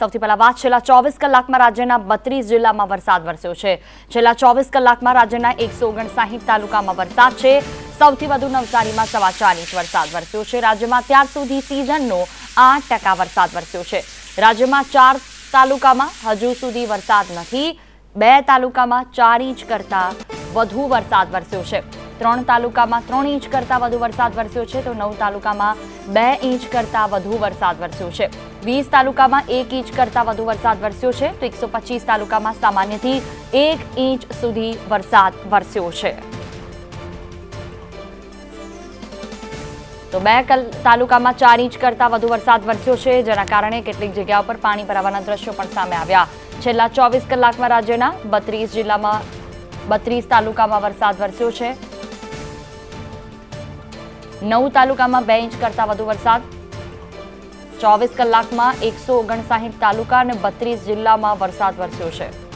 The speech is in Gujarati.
સૌથી પહેલા વાત છેલ્લા ચોવીસ કલાકમાં રાજ્યના બત્રીસ જિલ્લામાં વરસાદ વરસ્યો છે. છેલ્લા ચોવીસ કલાકમાં રાજ્યના એકસો ઓગણસાઠ તાલુકામાં વરસાદ છે. સૌથી વધુ નવસારીમાં સવા ચાર ઇંચ વરસાદ વરસ્યો છે. રાજ્યમાં ત્યાર સુધી સિઝનનો આઠ ટકા વરસાદ વરસ્યો છે. રાજ્યમાં ચાર તાલુકામાં હજુ સુધી વરસાદ નથી. બે તાલુકામાં ચાર ઇંચ કરતાં વધુ વરસાદ વરસ્યો છે. ત્રણ તાલુકામાં ત્રણ ઇંચ કરતાં વધુ વરસાદ વરસ્યો છે તો નવ તાલુકામાં બે ઇંચ કરતાં વધુ વરસાદ વરસ્યો છે. વીસ તાલુકામાં એક ઇંચ કરતાં વધુ વરસાદ વરસ્યો છે, તો એકસો પચીસ તાલુકામાં સામાન્યથી એક ઇંચ સુધી વરસાદ વરસ્યો છે. તો બે તાલુકામાં ચાર ઇંચ કરતાં વધુ વરસાદ વરસ્યો છે, જેના કારણે કેટલીક જગ્યાઓ પર પાણી ભરાવાના દ્રશ્યો પણ સામે આવ્યા. છેલ્લા ચોવીસ કલાકમાં રાજ્યના બત્રીસ જિલ્લામાં બત્રીસ તાલુકામાં વરસાદ વરસ્યો છે. નવ તાલુકામાં બે ઇંચ કરતાં વધુ વરસાદ ચોવીસ કલાકમાં એકસો ઓગણસાહીઠ તાલુકા અને બત્રીસ જિલ્લામાં વરસાદ વરસ્યો છે.